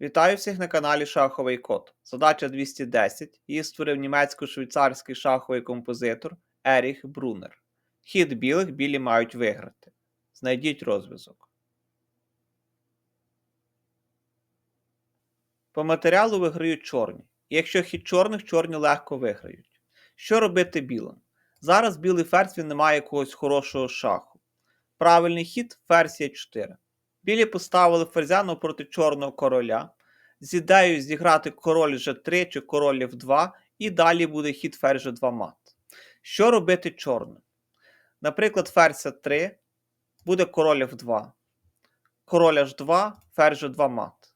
Вітаю всіх на каналі Шаховий Код. Задача 210. Її створив німецько-швейцарський шаховий композитор Еріх Брунер. Хід білих білі мають виграти. Знайдіть розв'язок. По матеріалу виграють чорні. І якщо хід чорних, чорні легко виграють. Що робити білим? Зараз білий ферзь не має якогось хорошого шаху. Правильний хід ферзь є 4. Білі поставили ферзя навпроти чорного короля з ідеєю зіграти король G3 чи король F2, і далі буде хід ферзь G2 мат. Що робити чорним? Наприклад, ферзь 3 буде король F2, король H2, ферзь G2 мат.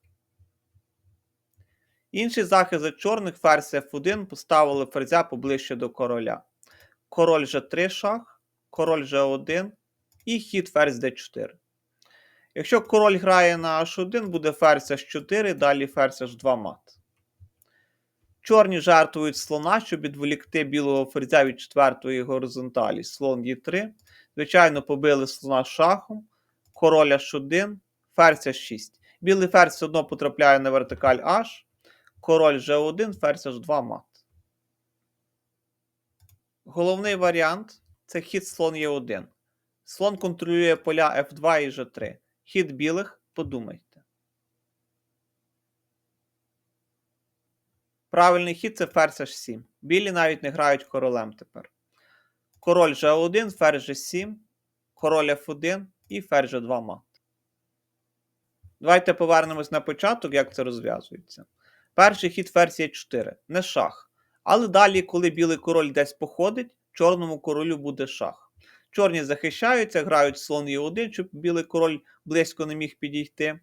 Інший захист за чорних ферзь F1 поставили ферзя поближче до короля. Король G3 шах, король G1 і хід ферзь D4. Якщо король грає на H1, буде ферзь H4, далі ферзь H2 мат. Чорні жертвують слона, щоб відволікти білого ферзя від четвертої горизонталі. Слон Е3. Звичайно, побили слона шахом, король H1, ферзь H6. Білий ферзь все одно потрапляє на вертикаль H, король G1, ферзь H2 мат. Головний варіант це хід слон Е1. Слон контролює поля F2 і G3. Хід білих подумайте. Правильний хід це ферзь H7. Білі навіть не грають королем тепер. Король G1, ферзь G7, король F1 і ферзь G2 мат. Давайте повернемось на початок, як це розв'язується. Перший хід ферзь Е4, не шах. Але далі, коли білий король десь походить, чорному королю буде шах. Чорні захищаються, грають слон Е1, щоб білий король близько не міг підійти.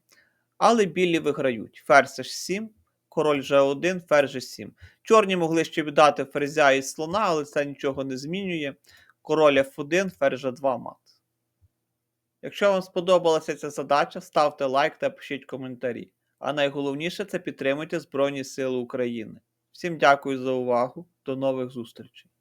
Але білі виграють. Ферзь H7, король G1, ферзь G7. Чорні могли ще віддати ферзя і слона, але це нічого не змінює. Король F1, ферзь G2 мат. Якщо вам сподобалася ця задача, ставте лайк та пишіть коментарі. А найголовніше це підтримуйте Збройні Сили України. Всім дякую за увагу. До нових зустрічей!